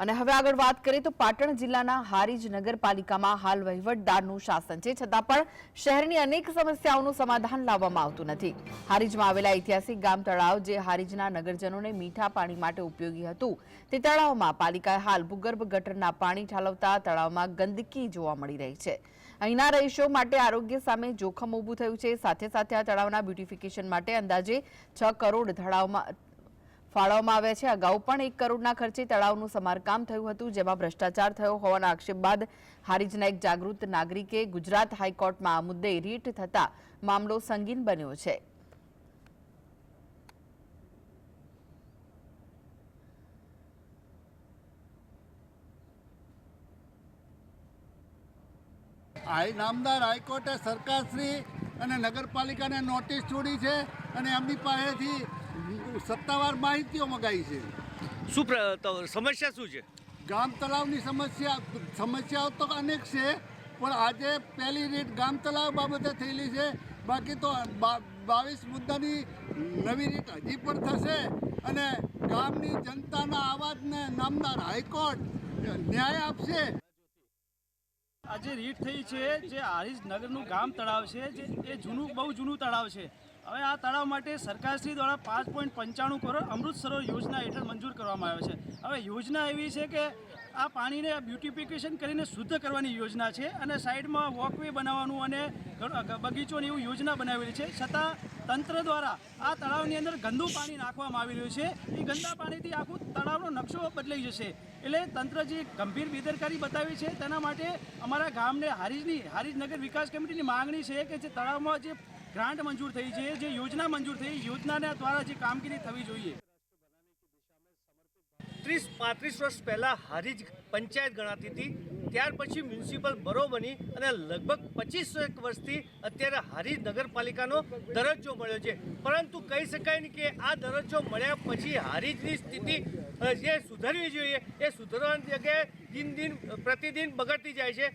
અને હવે આગળ વાત કરીએ તો પાટણ જિલ્લાના હારીજ નગરપાલિકામાં હાલ વહીવટદારનું શાસન છે, છતાં પણ શહેરની અનેક સમસ્યાઓનું સમાધાન લાવવામાં આવતું નથી. હારીજમાં આવેલા ઐતિહાસિક ગામ તળાવ જે હારીજના નગરજનોને મીઠા પાણી માટે ઉપયોગી હતું, તે તળાવમાં પાલિકાએ હાલ ભૂગર્ભ ગટરના પાણી ઠાલવતા તળાવમાં ગંદકી જોવા મળી રહી છે. અહીંના રહીશો માટે આરોગ્ય સામે જોખમ ઊભું થયું છે, સાથે સાથે આ તળાવના બ્યુટિફિકેશન માટે અંદાજે છ કરોડ તળાવમાં ફાળવવામાં આવ્યા છે. અગાઉ પણ એક કરોડના ખર્ચે તળાવનું સમારકામ થયું હતું, જેમાં ભ્રષ્ટાચાર થયો હોવાના આક્ષેપ બાદ હારીજના એક જાગૃત નાગરિકે ગુજરાત હાઈકોર્ટમાં આ મુદ્દે રીટ થતા મામલો સંગીન બન્યો છે. નામદાર હાઈકોર્ટે સરકારશ્રી અને નગરપાલિકાને નોટિસ છોડી છે અને એમની પાસેથી સત્તાવાર માહિતીઓ મગાવી છે. શું સમસ્યા શું છે? ગામ તળાવની સમસ્યા સમસ્યાઓ તો અનેક છે પણ આજે પહેલી રીત ગામ તળાવ બાબતે થયેલી છે. બાકી તો બા- બાવીસ મુદ્દાની નવી રીત હજી પણ થશે અને ગામની જનતાના અવાજને નામદાર હાઈકોર્ટ ન્યાય આપશે. આજે રીટ થઈ છે જે હારીજ નગરનું ગામ તળાવ છે જે એ જૂનું બહુ જૂનું તળાવ છે. હવે આ તળાવ માટે સરકારશ્રી દ્વારા પાંચ પોઈન્ટ પંચાણું કરોડ અમૃત સરોવર યોજના હેઠળ મંજૂર કરવામાં આવે છે. હવે યોજના એવી છે કે આ પાણીને બ્યુટિફિકેશન કરીને શુદ્ધ કરવાની યોજના છે અને સાઈડમાં વોકવે બનાવવાનું અને બગીચોની એવું યોજના બનાવેલી છે. છતાં તંત્ર દ્વારા આ તળાવની અંદર ગંદુ પાણી નાખવામાં આવી રહ્યું છે. એ ગંદા પાણીથી આખું તળાવનો નકશો બદલાઈ જશે. એટલે તંત્ર જે ગંભીર બેદરકારી બતાવી છે તેના માટે અમારા ગામને હારીજની હારીજ નગર વિકાસ કમિટીની માંગણી છે કે જે તળાવમાં જે ગ્રાન્ટ મંજૂર થઈ છે, જે યોજના મંજૂર થઈ, યોજનાના દ્વારા જે કામગીરી થવી જોઈએ. ત્રીસ, પાંત્રીસ વર્ષ પહેલાં હારીજ પંચાયત ગણાતી હતી. ત્યાર પછી મ્યુનિસિપલ બરો બની અને લગભગ પચીસ એક વર્ષથી અત્યારે હારીજ નગરપાલિકાનો દરજ્જો મળ્યો છે. પરંતુ કહી શકાય ને કે આ દરજ્જો મળ્યા પછી હારીજની સ્થિતિ જે સુધરવી જોઈએ, એ સુધરવાની જગ્યાએ દિન દિન, પ્રતિદિન બગડતી જાય છે.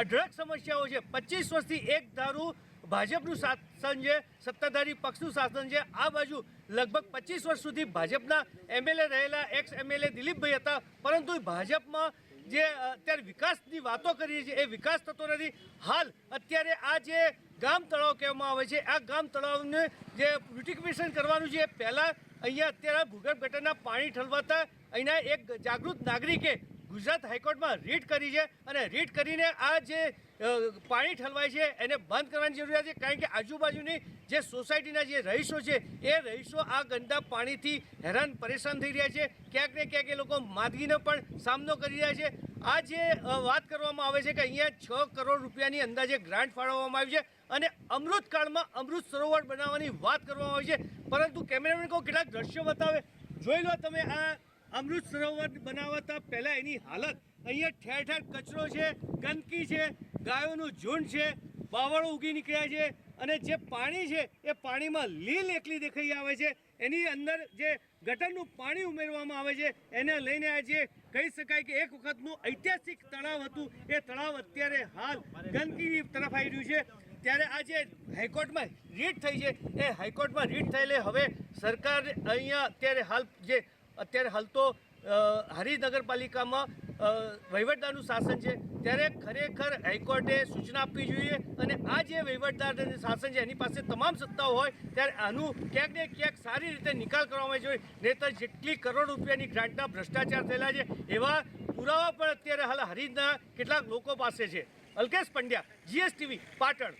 અઢળક સમસ્યાઓ છે. પચીસ વર્ષથી એક ધારું ભાજપનું શાસન છે, સત્તાધારી પક્ષનું શાસન છે. આ બાજુ લગભગ પચીસ વર્ષ સુધી ભાજપના એમએલએ રહેલા એક્સ એમએલએ દિલીપભાઈ હતા. પરંતુ ભાજપમાં જે અત્યારે વિકાસની વાતો કરીએ છીએ એ વિકાસ થતો નથી. હાલ અત્યારે આ જે ગામ તળાવ કહેવામાં આવે છે, આ ગામ તળાવને જે બ્યુટિફિકેશન કરવાનું છે, એ પહેલાં અહીંયા અત્યારે ભૂગર્ભ ગટરના પાણી ઠલવાતા અહીંના એક જાગૃત નાગરિકે ગુજરાત હાઈકોર્ટમાં રીટ કરી છે. અને રીટ કરીને આ જે પાણી ઠલવાય છે, એને બંધ કરવાની જરૂરિયાત છે, કારણ કે આજુબાજુની જે સોસાયટીના જે રહીશો છે, એ રહીશો આ ગંદા પાણીથી હેરાન પરેશાન થઈ રહ્યા છે. ક્યાંક ને ક્યાંક એ લોકો માંદગીનો પણ સામનો કરી રહ્યા છે. આ જે વાત કરવામાં આવે છે કે અહીંયા છ કરોડ રૂપિયાની અંદાજે ગ્રાન્ટ ફાળવવામાં આવી છે અને અમૃતકાળમાં અમૃત સરોવર બનાવવાની વાત કરવામાં આવી છે. પરંતુ કેમેરામેન કહો, કેટલાક દ્રશ્યો બતાવે. જોઈ લો તમે આ અમૃત સરોવર બનાવતા પહેલાં એની હાલત. અહીંયા ઠેર ઠેર કચરો છે, ગંદકી છે ગાયોનું ઝુંડ છે બાવળો ઉગી નીકળ્યા છે અને જે પાણી છે એ પાણીમાં લીલ એકલી દેખાઈ આવે છે. એની અંદર જે ગટરનું પાણી ઉમેરવામાં આવે છે એને લઈને આજે કહી શકાય કે એક વખતનું ઐતિહાસિક તળાવ હતું. એ તળાવ અત્યારે હાલ ગંદકી તરફ આવી રહ્યું છે. ત્યારે આ જે હાઈકોર્ટમાં રીટ થઈ છે. એ હાઈકોર્ટમાં રીટ થયેલે હવે સરકાર અહીંયા અત્યારે હાલ જે અત્યારે હાલ તો અ, હારીજ નગરપાલિકામાં અ, વહીવટદારનું શાસન છે. ત્યારે ખરેખર હાઈકોર્ટે સૂચના આપવી જોઈએ અને આ જે વહીવટદાર શાસન છે, એની પાસે તમામ સત્તાઓ હોય, ત્યારે આનું ક્યાંક ને ક્યાંક સારી રીતે નિકાલ કરવામાં જોઈએ. નહીતર જેટલી કરોડ રૂપિયાની ગ્રાન્ટના ભ્રષ્ટાચાર થયેલા છે, એવા પુરાવા પણ અત્યારે હાલ હરીજના કેટલાક લોકો પાસે છે. અલ્કેશ પંડ્યા, જીએસટીવી, પાટણ.